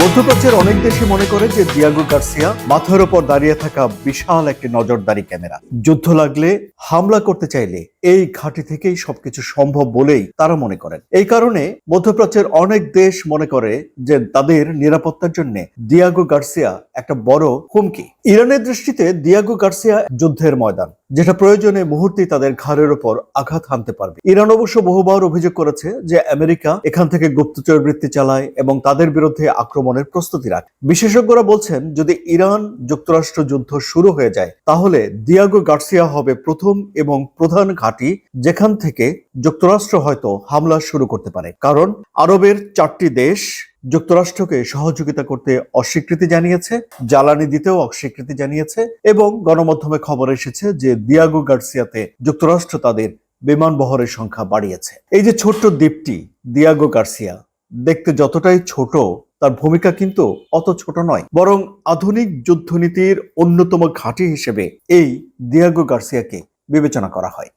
মধ্যপ্রাচ্যের অনেক দেশে মনে করে যে দিয়াগো গার্সিয়া মাথার উপর দাঁড়িয়ে থাকা বিশাল একটি নজরদারি ক্যামেরা। যুদ্ধ লাগলে, হামলা করতে চাইলে এই ঘাঁটি থেকেই সবকিছু সম্ভব বলেই তারা মনে করেন। এই কারণে মধ্যপ্রাচ্যের অনেক দেশ মনে করে যে তাদের নিরাপত্তার জন্য দিয়াগো গার্সিয়া একটা বড় হুমকি। ইরানের দৃষ্টিতে দিয়াগো গার্সিয়া যুদ্ধের ময়দান, যেটা প্রয়োজনে মুহূর্তেই তাদের ঘাড়ের ওপর আঘাত হানতে পারবে। ইরান অবশ্য বহুবার অভিযোগ করেছে যে আমেরিকা এখান থেকে গুপ্তচর বৃত্তি চালায় এবং তাদের বিরুদ্ধে আক্রমণের প্রস্তুতি রাখে। বিশেষজ্ঞরা বলছেন, যদি ইরান যুক্তরাষ্ট্র যুদ্ধ শুরু হয়ে যায়, তাহলে দিয়াগো গার্সিয়া হবে প্রথম এবং প্রধান ঘাঁটি যেখান থেকে যুক্তরাষ্ট্র হয়তো হামলা শুরু করতে পারে। কারণ আরবের চারটি দেশ যুক্তরাষ্ট্রকে সহযোগিতা করতে অস্বীকৃতি জানিয়েছে, জ্বালানি দিতেও অস্বীকৃতি জানিয়েছে এবং গণমাধ্যমে খবর এসেছে যে দিয়াগো গার্সিয়াতে যুক্তরাষ্ট্র তাদের বিমান বহরের সংখ্যা বাড়িয়েছে। এই যে ছোট্ট দ্বীপটি, দিয়াগো গার্সিয়া, দেখতে যতটাই ছোট, তার ভূমিকা কিন্তু অত ছোট নয়। বরং আধুনিক যুদ্ধনীতির অন্যতম ঘাঁটি হিসেবে এই দিয়াগো গার্সিয়াকে বিবেচনা করা হয়।